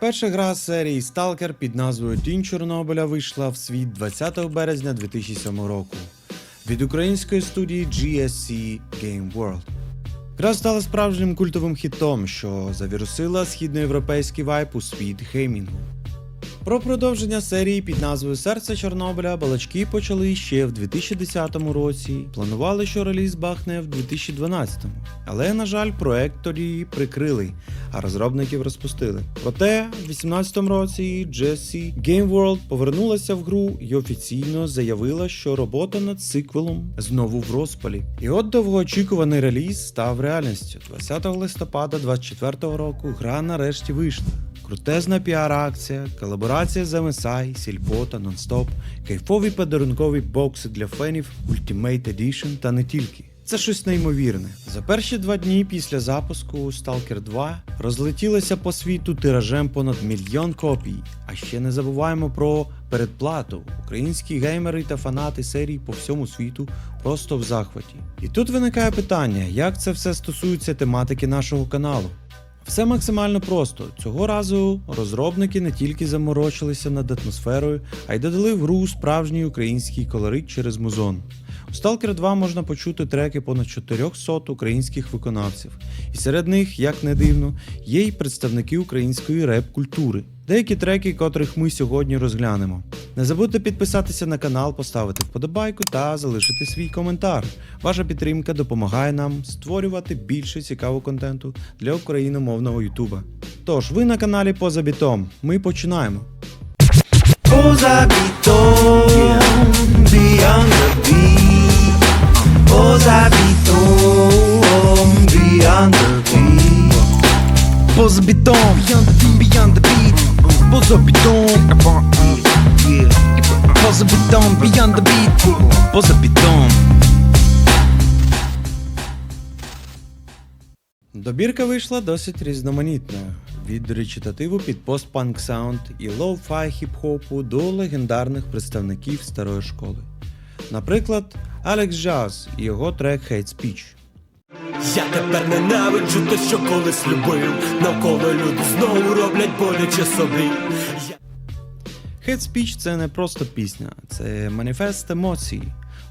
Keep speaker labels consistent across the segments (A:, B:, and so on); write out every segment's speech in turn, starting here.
A: Перша гра серії Stalker під назвою Тінь Чорнобиля вийшла в світ 20 березня 2007 року від української студії GSC Game World. Гра стала справжнім культовим хітом, що завірусила східноєвропейський вайп у світ геймінгу. Про продовження серії під назвою Серце Чорнобиля балачки почали ще в 2010 році. Планували, що реліз бахне в 2012. Але, на жаль, проект тоді прикрили, а розробників розпустили. Проте, в 2018 році GSC Game World повернулася в гру і офіційно заявила, що робота над сиквелом знову в розпалі. І от довгоочікуваний реліз став реальністю. 20 листопада 2024 року гра нарешті вийшла. Крутезна піар-акція, колаборація з MSI, Сільпо та Нонстоп, кайфові подарункові бокси для фенів Ultimate Edition та не тільки. Це щось неймовірне. За перші два дні після запуску Stalker 2 розлетілося по світу тиражем понад мільйон копій. А ще не забуваємо про передплату. Українські геймери та фанати серії по всьому світу просто в захваті. І тут виникає питання, як це все стосується тематики нашого каналу. Все максимально просто. Цього разу розробники не тільки заморочилися над атмосферою, а й додали в гру справжній український колорит через музон. У Stalker 2 можна почути треки понад 400 українських виконавців, і серед них, як не дивно, є й представники української реп-культури. Деякі треки, котрих ми сьогодні розглянемо. Не забудьте підписатися на канал, поставити вподобайку та залишити свій коментар. Ваша підтримка допомагає нам створювати більше цікавого контенту для україномовного Ютуба. Тож, ви на каналі Поза Бітом. Ми починаємо.
B: Поза бітом, beyond the beat. Поза бітом, beyond the beat. Поза бітом, beyond the beat. Поза бітом, поза бітом, beyond the beat. Поза бітом.
A: Добірка вийшла досить різноманітною. Від речитативу під постпанк саунд і лоу-фай хіп-хопу до легендарних представників старої школи. Наприклад, Алекс Джаз і його трек Hate Speech.
C: Я тепер ненавиджу те, що колись любив. Навколо люди знову роблять боляче собі. Я...
A: Hate Speech – це не просто пісня, це маніфест емоцій,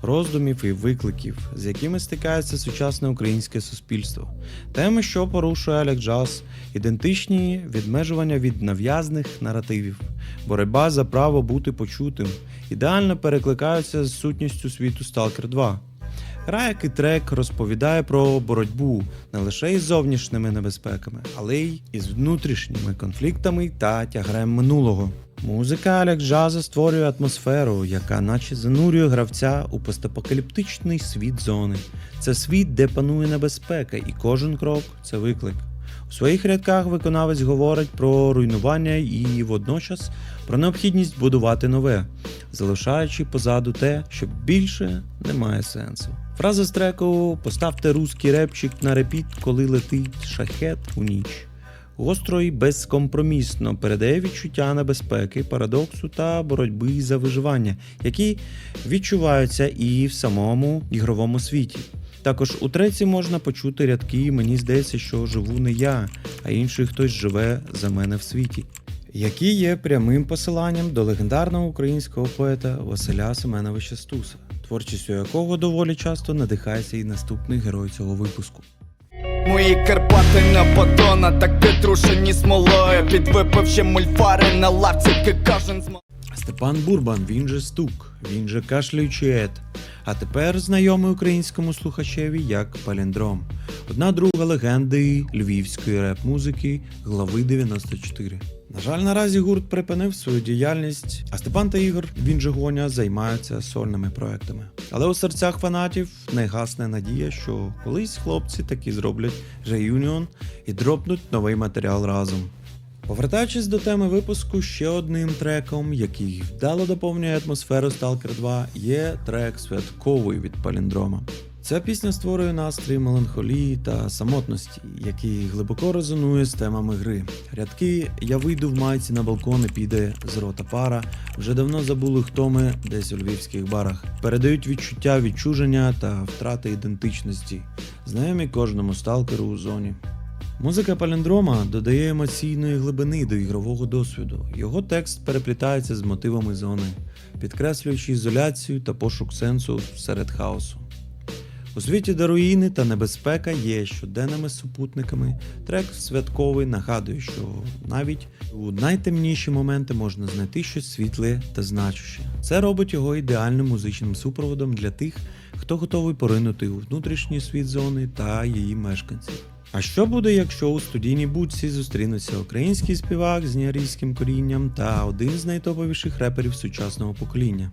A: роздумів і викликів, з якими стикається сучасне українське суспільство. Теми, що порушує Алек Джаз, ідентичні відмежування від нав'язних наративів, боротьба за право бути почутим, ідеально перекликаються з сутністю світу Stalker 2. Гра, і трек, розповідає про боротьбу не лише із зовнішніми небезпеками, але й із внутрішніми конфліктами та тягарем минулого. Музика Алекс Джаза створює атмосферу, яка наче занурює гравця у постапокаліптичний світ зони. Це світ, де панує небезпека, і кожен крок це виклик. У своїх рядках виконавець говорить про руйнування і водночас про необхідність будувати нове, залишаючи позаду те, що більше не має сенсу. Фраза з треку Поставте русський репчик на репіт, коли летить шахет у ніч. Гостро і безкомпромісно передає відчуття небезпеки, парадоксу та боротьби за виживання, які відчуваються і в самому ігровому світі. Також у треці можна почути рядки Мені здається, що живу не я, а інший хтось живе за мене в світі, які є прямим посиланням до легендарного українського поета Василя Семеновича Стуса, творчістю якого доволі часто надихається і наступний герой цього випуску.
D: Мої Карпати на батона, так притрушені смолою Підвипивши мульфари на лавці, Кажен з
A: Степан Бурбан, він же стук, він же кашлюючий ет. А тепер знайомий українському слухачеві як паліндром. Одна друга легенди львівської реп-музики глави 94. На жаль, наразі гурт припинив свою діяльність, а Степан та Ігор, він же Гоня, займаються сольними проектами. Але у серцях фанатів не гасне надія, що колись хлопці таки зроблять реюніон і дропнуть новий матеріал разом. Повертаючись до теми випуску, ще одним треком, який вдало доповнює атмосферу Stalker 2, є трек святковий від Паліндрома. Ця пісня створює настрій меланхолії та самотності, який глибоко резонує з темами гри. Рядки Я вийду в майці на балкон і піде з рота пара. Вже давно забули, хто ми десь у львівських барах. Передають відчуття відчуження та втрати ідентичності, знайомі кожному сталкеру у зоні. Музика паліндрома додає емоційної глибини до ігрового досвіду. Його текст переплітається з мотивами зони, підкреслюючи ізоляцію та пошук сенсу серед хаосу. У світі, де руїни та небезпека є щоденними супутниками, трек святковий нагадує, що навіть у найтемніші моменти можна знайти щось світле та значуще. Це робить його ідеальним музичним супроводом для тих, хто готовий поринути у внутрішній світ зони та її мешканців. А що буде, якщо у студійній будці зустрінуться український співак з ніарійським корінням та один з найтоповіших реперів сучасного покоління?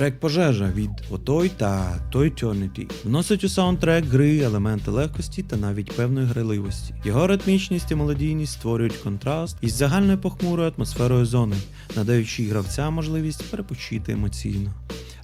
A: Трек пожежа від Отой та Той Eternity вносить у саундтрек гри елементи легкості та навіть певної граливості. Його ритмічність і мелодійність створюють контраст із загальною похмурою атмосферою зони, надаючи гравцям можливість перепочити емоційно.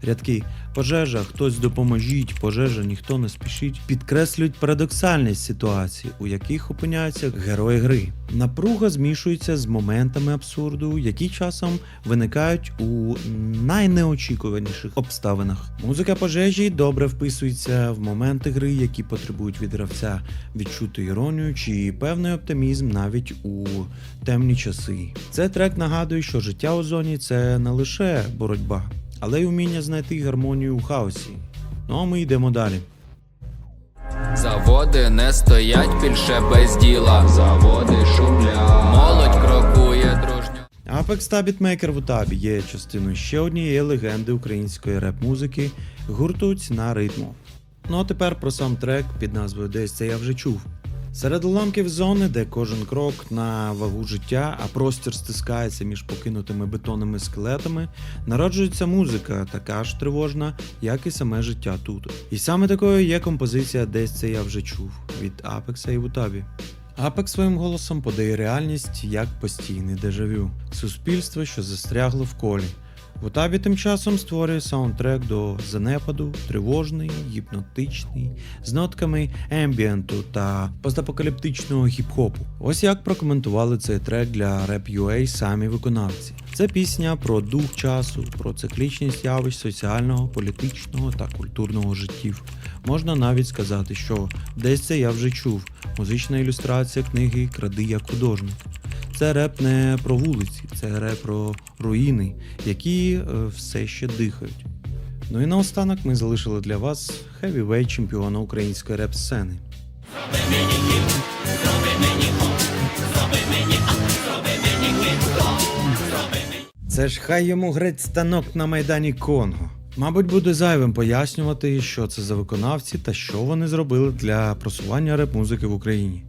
A: Рядки пожежа, хтось допоможіть, пожежа, ніхто не спішить, підкреслюють парадоксальність ситуацій, у яких опиняються герої гри. Напруга змішується з моментами абсурду, які часом виникають у найнеочікуваніших обставинах. Музика пожежі добре вписується в моменти гри, які потребують від гравця відчути іронію чи певний оптимізм навіть у темні часи. Цей трек нагадує, що життя у зоні це не лише боротьба, але й уміння знайти гармонію у хаосі. Ну а ми йдемо далі.
E: Заводи не стоять більше без діла. Заводи шумлять. Молодь крокує дружньо.
A: Apex та Beatmaker в Утабі є частиною ще однієї легенди української реп-музики гурту Ціна ритму. Ну а тепер про сам трек під назвою Десь це я вже чув. Серед уламків зони, де кожен крок на вагу життя, а простір стискається між покинутими бетонними скелетами, народжується музика, така ж тривожна, як і саме життя тут. І саме такою є композиція Десь це я вже чув від Апекса і Вутабі. Апекс своїм голосом подає реальність як постійний дежавю, суспільство, що застрягло в колі. Вутабі тим часом створює саундтрек до занепаду, тривожний, гіпнотичний, з нотками ембієнту та постапокаліптичного хіп-хопу. Ось як прокоментували цей трек для Rap.ua самі виконавці. Це пісня про дух часу, про циклічність явищ соціального, політичного та культурного життів. Можна навіть сказати, що десь це я вже чув. Музична ілюстрація книги Кради як художник. Це реп не про вулиці, це реп про руїни, які е, все ще дихають. Ну і наостанок ми залишили для вас хевівей чемпіона української реп-сцени. Це ж хай йому греть станок на майдані Конго. Мабуть, буде зайвим пояснювати, що це за виконавці та що вони зробили для просування реп-музики в Україні.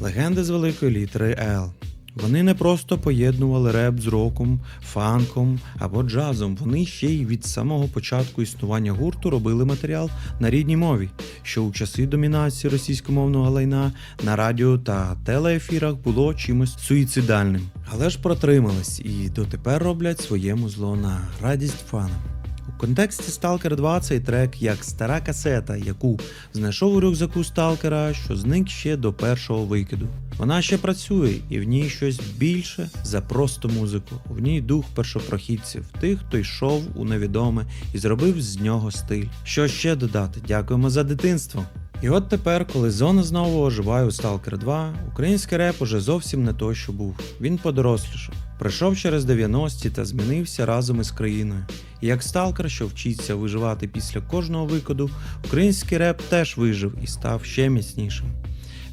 A: Легенди з великої літери L. Вони не просто поєднували реп з роком, фанком або джазом. Вони ще й від самого початку існування гурту робили матеріал на рідній мові, що у часи домінації російськомовного лайна на радіо та телеефірах було чимось суїцидальним. Але ж протримались і дотепер роблять своєму зло на радість фанам. У контексті Stalker 2 цей трек як стара касета, яку знайшов у рюкзаку Сталкера, що зник ще до першого викиду. Вона ще працює, і в ній щось більше за просто музику. В ній дух першопрохідців, тих, хто йшов у невідоме і зробив з нього стиль. Що ще додати? Дякуємо за дитинство. І от тепер, коли зона знову оживає у Stalker 2, український реп уже зовсім не той, що був. Він подорослішав, пройшов через 90-ті та змінився разом із країною. Як сталкер, що вчиться виживати після кожного викиду, український реп теж вижив і став ще міцнішим.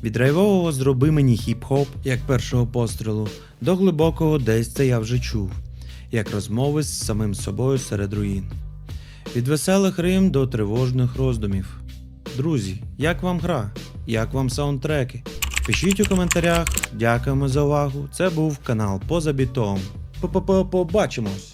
A: Від драйвового зроби мені хіп-хоп, як першого пострілу, до глибокого десь це я вже чув, як розмови з самим собою серед руїн. Від веселих рим до тривожних роздумів. Друзі, як вам гра? Як вам саундтреки? Пишіть у коментарях. Дякуємо за увагу. Це був канал Поза бітом. Побачимось!